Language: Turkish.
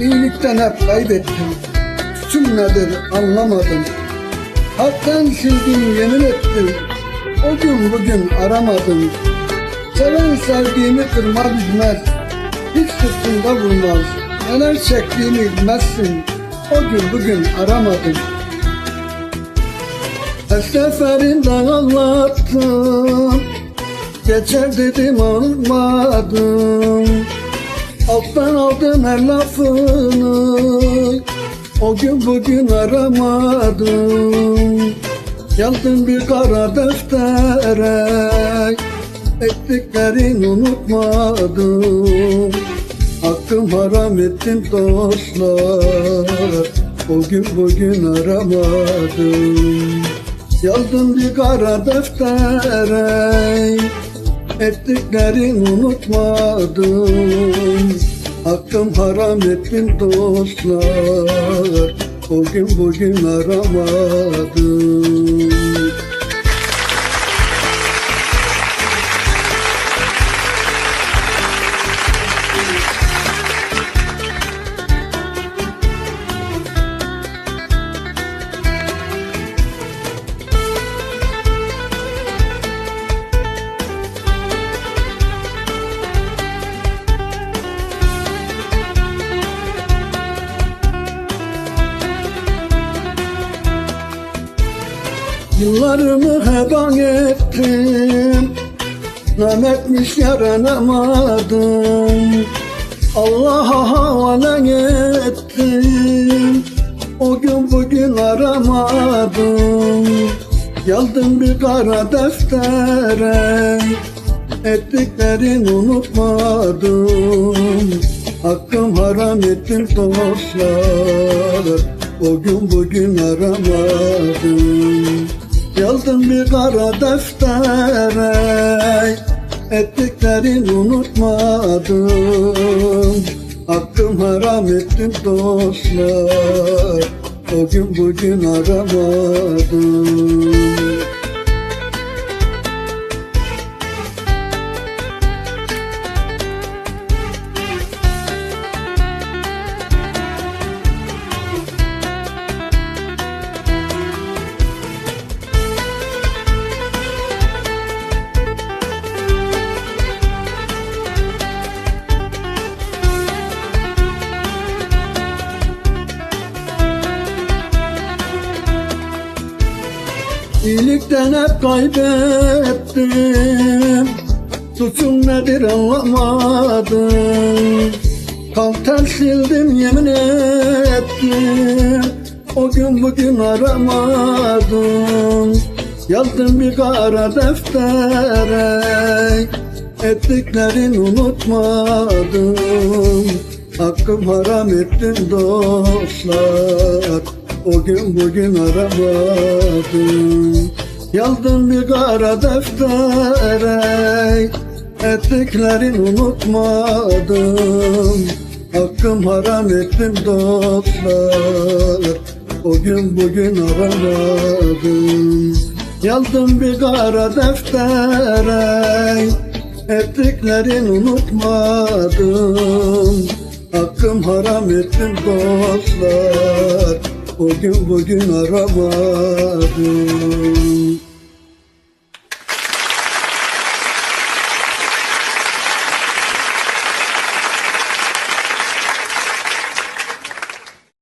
İyilikten hep kaybettim. Suçum nedir anlamadım. Haktan sildim yemin ettim. O gün bugün aramadım. Seven sevdiğimi kırmaz üzmez. Hiç sırtında vurmaz. Neler çektiğimi bilmezsin. O gün bugün aramadım. Her seferinde anlattım. Geçer dedim almadım. Alttan aldım her lafını O gün bugün aramadım. Yazdım bir kara deftere Ettiklerini unutmadım. Hakkım haram ettim dostlar O gün bugün aramadım. Yazdım bir kara deftere Ettiklerini unutmadım. Hakkım haram ettim dostlar. O gün bugün aramadım Yıllarımı heba ettim. Nametmiş yaranamadım. Allah'a havale ettim. O gün bugün aramadım. Yazdım bir kara deftere. Ettiklerini unutmadım. Hakkım haram ettim dostlar. O gün bugün aramadım Yazdım bir kara deftere? Ettiklerini unutmadım Hakkım haram ettim dostlar. O gün bugün aramadım İyilikten hep kaybettim. Suçum nedir anlamadım. Kalter sildim yemin ettim. O gün bugün aramadım. Yazdım bir kara deftere. Ettiklerini unutmadım. Hakkım haram ettim dostlar O gün bugün aramadım Yazdım bir kara deftere Ettiklerini unutmadım. Hakkım haram ettim dostlar O gün bugün aramadım. Yazdım bir kara deftere Ettiklerini unutmadım. Hakkım haram ettim dostlar o gün bugün aramadım.